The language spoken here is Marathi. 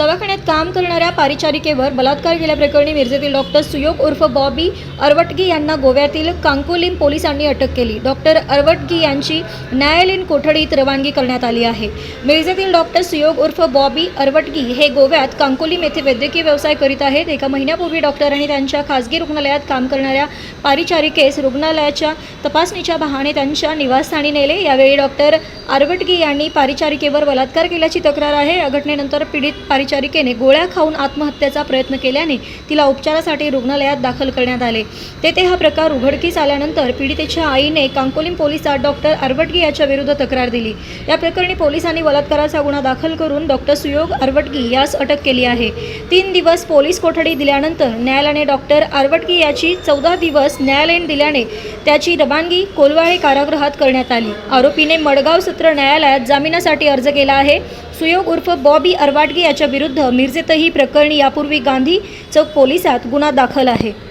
दवाखान्यात काम करणाऱ्या पारिचारिकेवर बलात्कार केल्याप्रकरणी मिरजेतील डॉक्टर सुयोग उर्फ बॉबी अरवटगी यांना गोव्यातील कांकोलिम पोलिसांनी अटक केली. डॉक्टर अरवटगी यांची न्यायालयीन कोठडीत रवानगी करण्यात आली आहे. मिरजेतील डॉक्टर सुयोग उर्फ बॉबी अरवटगी हे गोव्यात कांकोलीम येथे वैद्यकीय व्यवसाय करीत आहेत. एका महिन्यापूर्वी डॉक्टरांनी त्यांच्या खासगी रुग्णालयात काम करणाऱ्या पारिचारिकेस रुग्णालयाच्या तपासणीच्या बहाणे त्यांच्या निवासस्थानी नेले. यावेळी डॉक्टर आरवटगी यांनी पारिचारिकेवर बलात्कार केल्याची तक्रार आहे. या घटनेनंतर पीडित पारिचारिकेने गोळ्या खाऊन आत्महत्येचा प्रयत्न केल्याने तिला उपचारासाठी रुग्णालयात दाखल करण्यात आले. तेथे हा प्रकार उघडकीस आल्यानंतर पीडितेच्या आईने कांकोलीम पोलिसात डॉक्टर आरवटगी याच्या विरुद्ध तक्रार दिली. या प्रकरणी पोलिसांनी बलात्काराचा गुन्हा दाखल करून डॉक्टर सुयोग आरवटगी यास अटक केली आहे. तीन दिवस पोलीस कोठडी दिल्यानंतर न्यायालयाने डॉक्टर आरवटगी याची चौदा दिवस न्यायालयीन दिल्याने त्याची रवानगी कोलवाळे कारागृहात करण्यात आली. आरोपीने मडगाव सत्र न्यायालयात जामिनासाठी अर्ज केला आहे. सुयोग उर्फ बॉबी अरवाटगी याच्या विरुद्ध मिरजेतही प्रकरणी यापूर्वी गांधी चौक पोलिसात गुन्हा दाखल आहे.